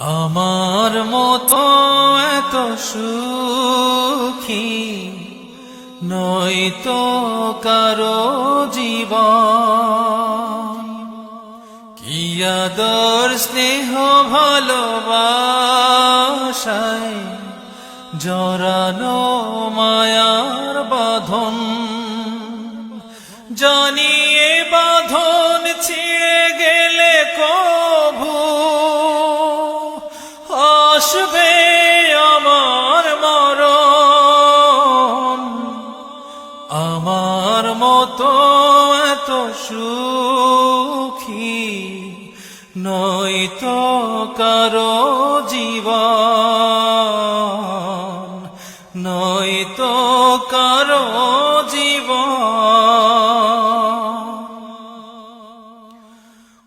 আমার মতো এত সুখী নয় তো কারও জীবন। কি আদর, স্নেহ, ভালোবাসায় জরানো মায়ার বাঁধন। জানিয়ে বাঁধন ছিঁড়ে আসবে আমার মর আমার মতো এত সুখী নয় তো জীবন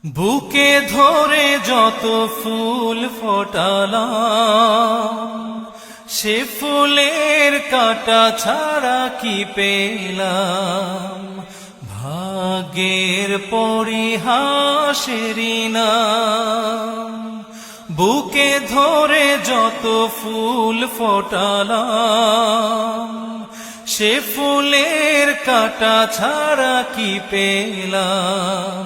বুকে ধরে যত ফুল ফোটালাম, সে ফুলের কাটা ছাড়া কি পেলাম? ভাগ্যের পরিহাসেরই নাম। বুকে ধরে যত ফুল ফোটালাম, সে ফুলের কাটা ছাড়া কি পেলাম?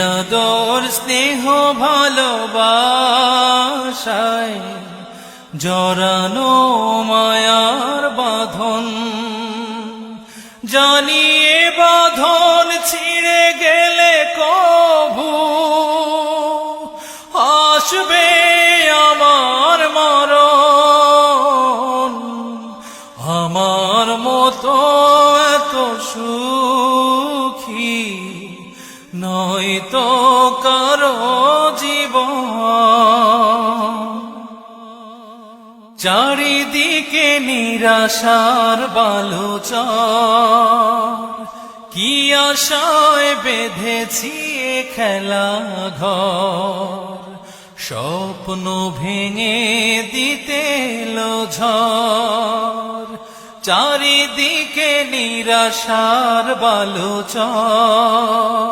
আদর স্নেহ ভালোবাসায় জরানো মায়ার বাঁধন। জানিয়ে বাঁধন ছিঁড়ে গেলে কভু আসবে নয়তো কারও জীবন। চারিদিকে নিরাশার বালোচর। কি আশায় বেঁধেছি খেলা ঘর। স্বপ্ন ভেঙে দিতে ঝড়। চারিদিকে নিরাশার বালোচর।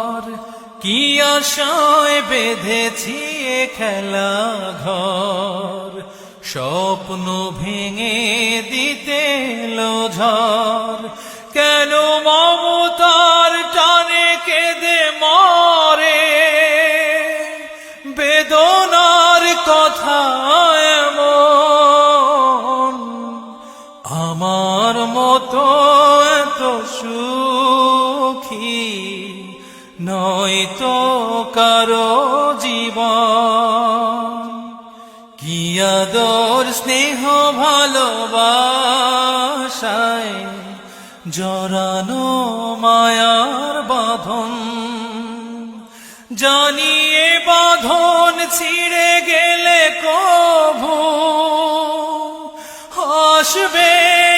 কি আশায় বেঁধেছি খেলা ঘর? স্বপ্ন ভেঙে দিতে ঝড়। কেন মমতার টানে কেঁদে মরে? বেদনার কথা এমন। আমার নয়তো কারও জীবন। কি আদর, স্নেহ, ভালোবাসায় জরানো মায়ার বাঁধন। জানিয়ে বাঁধন ছিঁড়ে গেলে কভু। আসবে